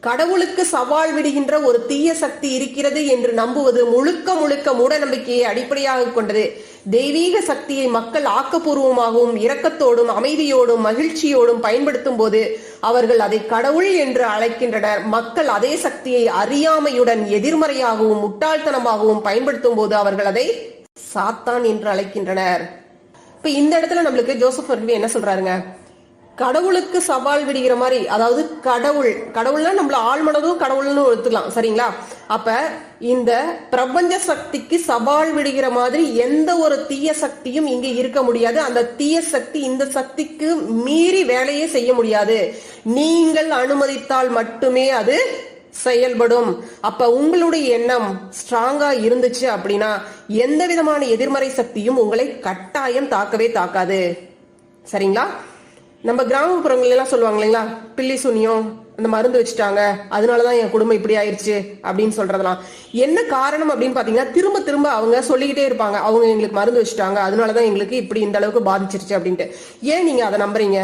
கடவுளுக்கு சவால் விடுகின்ற ஒரு தீய சக்தி இருக்கிறது என்று நம்புவது முழுக்க முழுக்க மூட நம்பிக்கையை அடிப்படையாக கொண்டது. தெய்வீக சக்தியை மக்கள் ஆக்கப்பூர்வமாகவும் இரக்கத்தோடும் அமைதியோடும் மகிழ்ச்சியோடும் பயன்படுத்தும் போது அவர்கள் அதை கடவுள் என்று அழைக்கின்றனர். மக்கள் அதே சக்தியை அறியாமையுடன் எதிர்மறையாகவும் முட்டாள்தனமாகவும் பயன்படுத்தும் போது அவர்கள் அதை சாத்தான் என்று அழைக்கின்றனர். இப்ப இந்த இடத்துல நம்மளுக்கு ஜோசப் என்ன சொல்றாருங்க? கடவுளுக்கு சவால் விடுகிற மாதிரி அதாவது கடவுள் கடவுள்னா நம்மள ஆழ்மனதும் கடவுள்னு எடுத்துக்கலாம் சரிங்களா? அப்ப இந்த பிரபஞ்ச சக்திக்கு சவால் விடுகிற மாதிரி எந்த ஒரு தீய சக்தியும் இங்க இருக்க முடியாது. அந்த தீய சக்தி இந்த சக்திக்கு மீறி வேலையே செய்ய முடியாது. நீங்கள் அனுமதித்தால் மட்டுமே அது செயல்படும். அப்ப உங்களுடைய எண்ணம் ஸ்ட்ராங்கா இருந்துச்சு அப்படின்னா எந்த விதமான எதிர்மறை சக்தியும் உங்களை கட்டாயம் தாக்கவே தாக்காது. சரிங்களா? நம்ம கிராமப்புறங்கள் எல்லாம் சொல்லுவாங்க இல்லைங்களா? பில்லி சுனியம் அந்த மருந்து வச்சுட்டாங்க. அதனாலதான் என் குடும்பம் இப்படி ஆயிடுச்சு அப்படின்னு சொல்றதெல்லாம். என்ன காரணம் அப்படின்னு பாத்தீங்கன்னா திரும்ப திரும்ப அவங்க சொல்லிக்கிட்டே இருப்பாங்க. அவங்க எங்களுக்கு மருந்து வச்சுட்டாங்க. அதனாலதான் எங்களுக்கு இப்படி இந்த அளவுக்கு பாதிச்சிருச்சு அப்படின்ட்டு. ஏன் நீங்க அதை நம்புறீங்க?